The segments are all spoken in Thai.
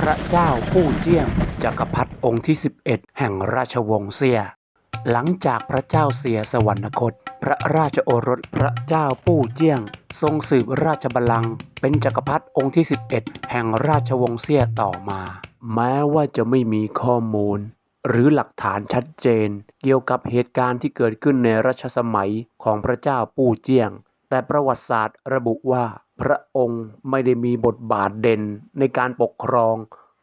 พระเจ้าปู่เจี้ยงจักรพรรดิองค์ที่ 11 แห่งราชวงศ์เสีย หลังจากพระเจ้าเสียสวรรคต พระราชโอรสพระเจ้าปู่เจี้ยง ทรงสืบราชบัลลังก์เป็นจักรพรรดิองค์ที่ 11 แห่งราชวงศ์เสียต่อมา แม้ว่าจะไม่มีข้อมูล หรือหลักฐานชัดเจน เกี่ยวกับเหตุการณ์ที่เกิดขึ้นในรัชสมัยของพระเจ้าปู่เจี้ยง แต่ประวัติศาสตร์ระบุว่า พระองค์ไม่ได้มีบทบาทเด่นในการปกครอง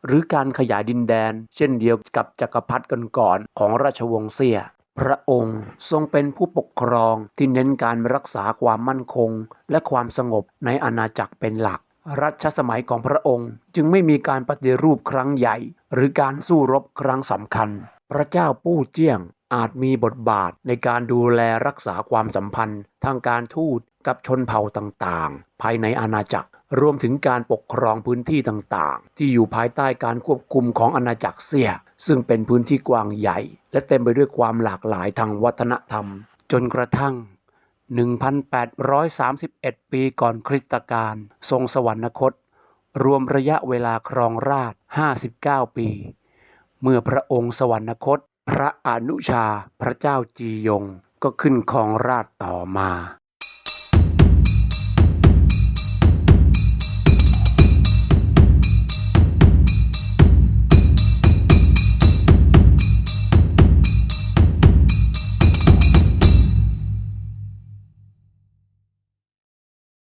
หรือการขยายดินแดน เช่นเดียวกับจักรพรรดิก่อนๆของราชวงศ์เสี่ยพระองค์ทรงเป็นผู้ปกครองที่เน้นการรักษาความมั่นคง และความสงบในอาณาจักรเป็นหลัก รัชสมัยของพระองค์จึงไม่มีการปฏิรูปครั้งใหญ่ หรือการสู้รบครั้งสำคัญ พระเจ้าปู่เจี้ยง อาจมีบทบาทในการดูแลรักษาความสัมพันธ์ ทางการทูตกับชนเผ่าต่างๆ ภายในอาณาจักร รวมถึงการปกครองพื้นที่ต่างๆ ที่อยู่ภายใต้การควบคุมของอาณาจักรเสี่ยซึ่งเป็นพื้นที่กว้างใหญ่ และเต็มไปด้วยความหลากหลายทางวัฒนธรรม จนกระทั่ง 1,831 ปีก่อนคริสตกาลทรงสวรรคต รวมระยะเวลาครองราช 59 ปี เมื่อพระองค์สวรรคต พระอนุชาพระเจ้าจียงก็ขึ้นครองราชต่อมา